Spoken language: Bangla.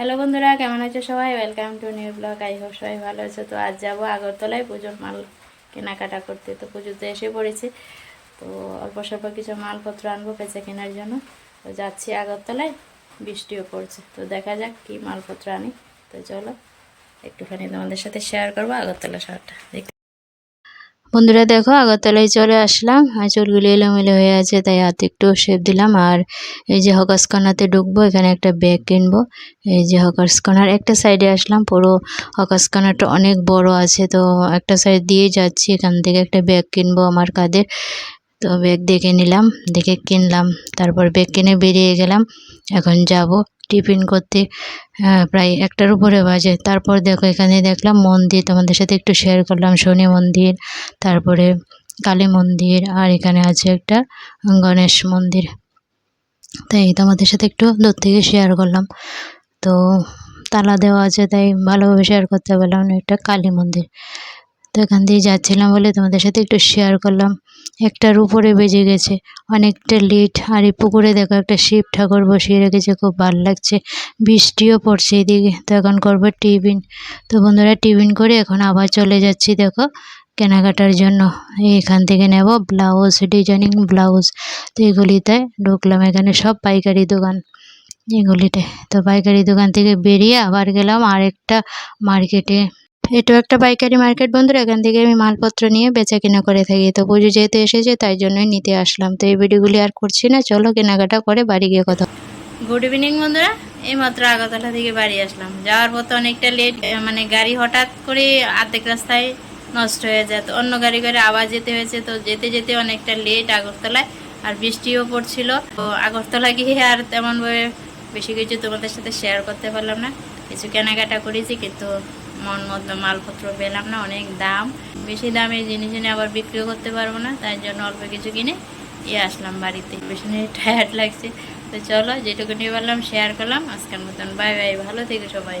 হ্যালো বন্ধুরা, কেমন আছো সবাই? Welcome to new blog I hope সবাই ভালো আছো। তো আজ যাব আগরতলায় পুজোর মাল কেনাকাটা করতে। তো পুজোতে এসে পড়েছি। তো অল্প স্বল্প কিছু মালপত্র আনব পেঁচে কেনার জন্য। তো যাচ্ছি আগরতলায়, বৃষ্টিও পড়ছে। তো দেখা যাক কি মালপত্র আনি। তো চলো, একটুখানি তোমাদের সাথে শেয়ার করব আগরতলা শহরটা। বন্ধুরা দেখো, আগরতলায় চলে আসলাম। আর চুলগুলি এলোমেলো হয়ে আছে, তাই হাতে একটু শেপ দিলাম। আর এই যে হকার্স ঢুকবো, এখানে একটা ব্যাগ কিনবো। এই যে হকার্স একটা সাইডে আসলাম, পুরো হকার্স অনেক বড় আছে, তো একটা সাইড দিয়ে যাচ্ছি। এখান থেকে একটা ব্যাগ কিনবো আমার কাদের। তো ব্যাগ দেখে নিলাম, দেখে কিনলাম, তারপর ব্যাগ কিনে বেরিয়ে গেলাম। এখন যাব। টিফিন করতে হ্যাঁ, প্রায় একটার উপরে বাজে। তারপর দেখো এখানে দেখলাম মন্দির তোমাদের সাথে একটু শেয়ার করলাম শনি মন্দির তারপরে কালী মন্দির আর এখানে আছে একটা গণেশ মন্দির। তাই তোমাদের সাথে একটু দূর থেকে শেয়ার করলাম। তো তালা দেওয়া আছে তাই ভালোভাবে শেয়ার করতে পারলাম না একটা কালী মন্দির। তো এখান দিয়ে যাচ্ছিলাম বলে তোমাদের সাথে একটু শেয়ার করলাম। একটার উপরে বেজে গেছে। অনেকটা লেট, আর এই পুকুরে দেখো একটা শিব ঠাকুর বসিয়ে রেখেছে, খুব ভালো লাগছে। বৃষ্টিও পড়ছে এদিকে। তো এখন করব টিফিন। তো বন্ধুরা, টিফিন করে এখন আবার চলে যাচ্ছি দেখো কেনাকাটার জন্য। এখান থেকে নেব ব্লাউজ, ডিজাইনিং ব্লাউজ। তো এগুলিতে ঢুকলাম, এখানে সব পাইকারি দোকান। এগুলিতে তো পাইকারি দোকান থেকে বেরিয়ে আবার গেলাম আরেকটা মার্কেটে। এটাও একটা পাইকারি মার্কেট বন্ধুরা, এখান থেকে আমি মালপত্র নিয়ে বেচা কেনা করে থাকি। তো পুজো যেহেতু এসেছে, তাই জন্যই নিতে আসলাম। তো এই ভিডিওগুলি আর করছি না, চলো কেনাকাটা করে বাড়ি গিয়ে কথা গুড ইভিনিং বন্ধুরা এই মাত্র আগরতলা থেকে বাড়ি আসলাম। যাওয়ার পথে অনেকটা লেট মানে গাড়ি হঠাৎ করে আর্ধেক রাস্তায় নষ্ট হয়ে যায়। তো অন্য গাড়ি করে আবার যেতে হয়েছে, তো যেতে যেতে অনেকটা লেট আগরতলায়, আর বৃষ্টিও পড়ছিল। তো আগরতলা গিয়ে আর তেমনভাবে বেশি কিছু তোমাদের সাথে শেয়ার করতে পারলাম না। কিছু কেনাকাটা করেছি, কিন্তু মন মতো মালপত্র পেলাম না, অনেক দাম। বেশি দামে জিনিস এনে আবার বিক্রিও করতে পারব না, তাই জন্য অল্প কিছু কিনে ইয়ে আসলাম বাড়িতে। পেছনে টায়ার্ড লাগছে। তো চলো যেটুকু নিয়ে পারলাম শেয়ার করলাম। আজকের মতন বাই বাই ভালো থেকো সবাই।